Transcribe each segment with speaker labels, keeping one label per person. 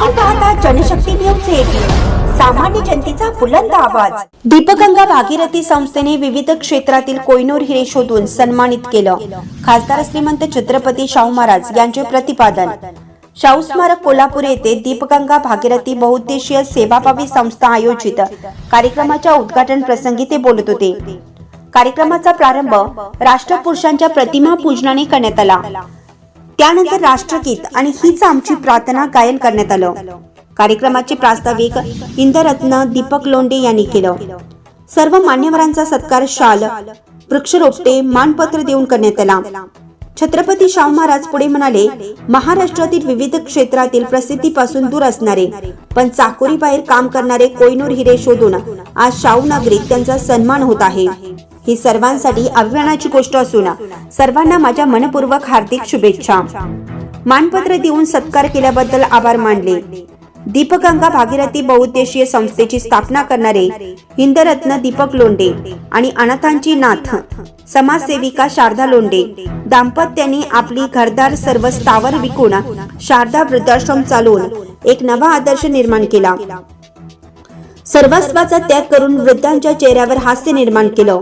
Speaker 1: आपण जनशक्ती सामान्य जनतेचा बुलंद आवाज. दीपगंगा भागीरथी संस्थेने विविध क्षेत्रातील कोयनूर हिरे शोधून सन्मानित केलं. खासदार श्रीमंत छत्रपती शाहू महाराज यांचे प्रतिपादन. शाहू स्मारक कोल्हापूर येथे दीपगंगा भागीरथी बहुउद्देशीय सेवाभावी संस्था आयोजित. कार्यक्रमाच्या उद्घाटन प्रसंगी ते बोलत होते. कार्यक्रमाचा प्रारंभ राष्ट्रपुरुषांच्या प्रतिमा पूजनाने करण्यात आला. त्यानंतर राष्ट्रगीत आणि हीच आमची प्रार्थना गायन करण्यात आलं. कार्यक्रमाचे प्रास्ताविक इंदरत्न दीपक लोंडे यांनी केलं. सर्व मान्यवरांचा सत्कार शाल वृक्षरोपटे मानपत्र देऊन करण्यात आला. छत्रपती शाहू महाराज पुढे म्हणाले महाराष्ट्रातील विविध क्षेत्रातील प्रसिद्धीपासून दूर असणारे पण चाकोरी बाहेर काम करणारे कोयनूर हिरे शोधून आज शाहू नागरिक त्यांचा सन्मान होत आहे. ही सर्वांसाठी अभिमानाची गोष्ट असून सर्वांना माझ्या मनपूर्वक हार्दिक शुभेच्छा. मानपत्र देऊन सत्कार केल्याबद्दल आभार मानले. दीपगंगा भागीरथी बहुउद्देशीय संस्थेची स्थापना करणारे हिंदरत्न दीपक लोंडे आणि अनाथांची नाथ समाजसेविका शारदा लोंडे दाम्पत्याने आपली घरदार सर्व स्थावर विकून शारदा वृद्धाश्रम चालवून एक नवा आदर्श निर्माण केला. सर्वस्वाचा त्याग करून वृद्धांच्या चेहऱ्यावर हास्य निर्माण केलं.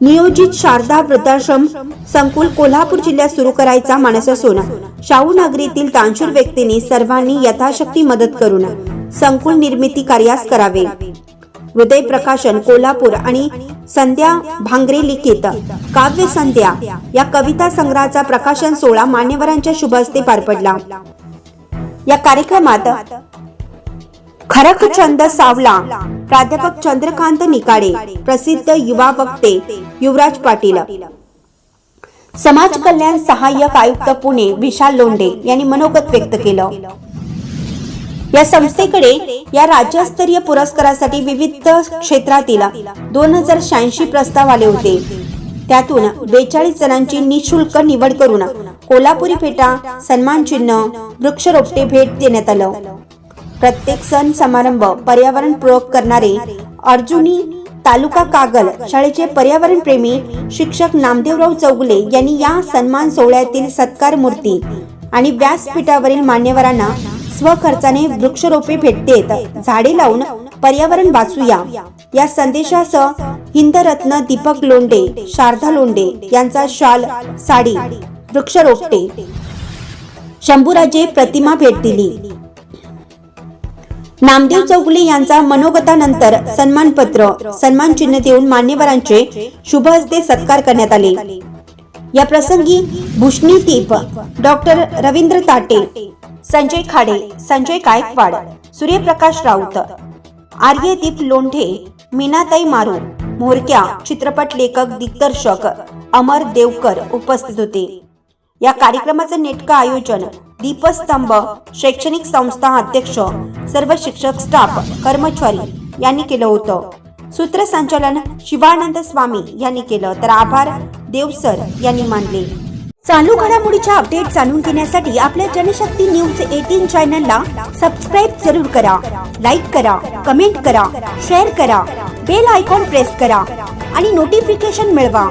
Speaker 1: नियोजित शारदा वृद्धाश्रम संकुल कोल्हापूर जिल्ह्यात सुरू करायचा मानस असून शाहू नगरीतील तांशूर व्यक्तींनी सर्वांनी यथाशक्ती मदत करून संकुल निर्मिती कार्यास करावे. हृदय प्रकाशन कोल्हापूर आणि संध्या भांगरे लिखित काव्य संध्या या कविता संग्रहाचा प्रकाशन सोहळा मान्यवरांच्या शुभ हस्ते पार पडला. या कार्यक्रमात खरकचंद सावला प्राध्यापक चंद्रकांत निकाडे प्रसिद्ध युवा वक्ते युवराज पाटील. समाज कल्याण सहाय्यक आयुक्त पुणे विशाल लोंढे यांनी मनोगत व्यक्त केलं. या संस्थेकडे या राज्यस्तरीय पुरस्कारासाठी विविध क्षेत्रातील दोन हजार शहाऐंशी प्रस्ताव आले होते. त्यातून बेचाळीस जणांची निशुल्क निवड करून कोल्हापुरी फेटा सन्मान चिन्ह वृक्षरोपटे भेट देण्यात आलं. प्रत्येक सण समारंभ पर्यावरणपूरक करणारे अर्जुनी तालुका कागल शाळेचे पर्यावरण प्रेमी शिक्षक नामदेवराव चौगुले यांनी या सन्मान सोहळ्यातील सत्कार मूर्ती आणि व्यासपीठावरील मान्यवरांना स्वखर्चाने वृक्षरोपे भेट देत झाडे लावून पर्यावरण वाचूया. या संदेशासह हिंदरत्न दीपक लोंडे शारदा लोंडे यांचा शाल साडी वृक्षरोपटे. शंभूराजे प्रतिमा भेट दिली. नामदेव चौगुले यांचा मनोगतानंतर सन्मानपत्र सन्मान चिन्ह देऊन मान्यवरांचे शुभ हस्ते सत्कार करण्यात आले. या प्रसंगी भूषणी तीप डॉक्टर रवींद्र ताटे संजय खाडे संजय गायकवाड सूर्यप्रकाश राऊत आर्यदीप लोंढे मीनाताई मारू मोरक्या चित्रपट लेखक दिग्दर्शक अमर देवकर उपस्थित होते. या कार्यक्रमाचं नेटकं आयोजन दीपस्तंभ शैक्षणिक संस्था अध्यक्ष सर्व शिक्षक स्टाफ कर्मचारी यांनी केलं होतं. सूत्रसंचालन शिवानंद स्वामी यांनी केलं तर आभार देवसर यांनी मानले. चालू घडामोडीच्या अपडेट जाणून घेण्यासाठी आपल्या जनशक्ती न्यूज एटीन चॅनलला सबस्क्राईब जरूर करा लाईक करा कमेंट करा शेअर करा बेल आयकॉन प्रेस करा आणि नोटिफिकेशन मिळवा.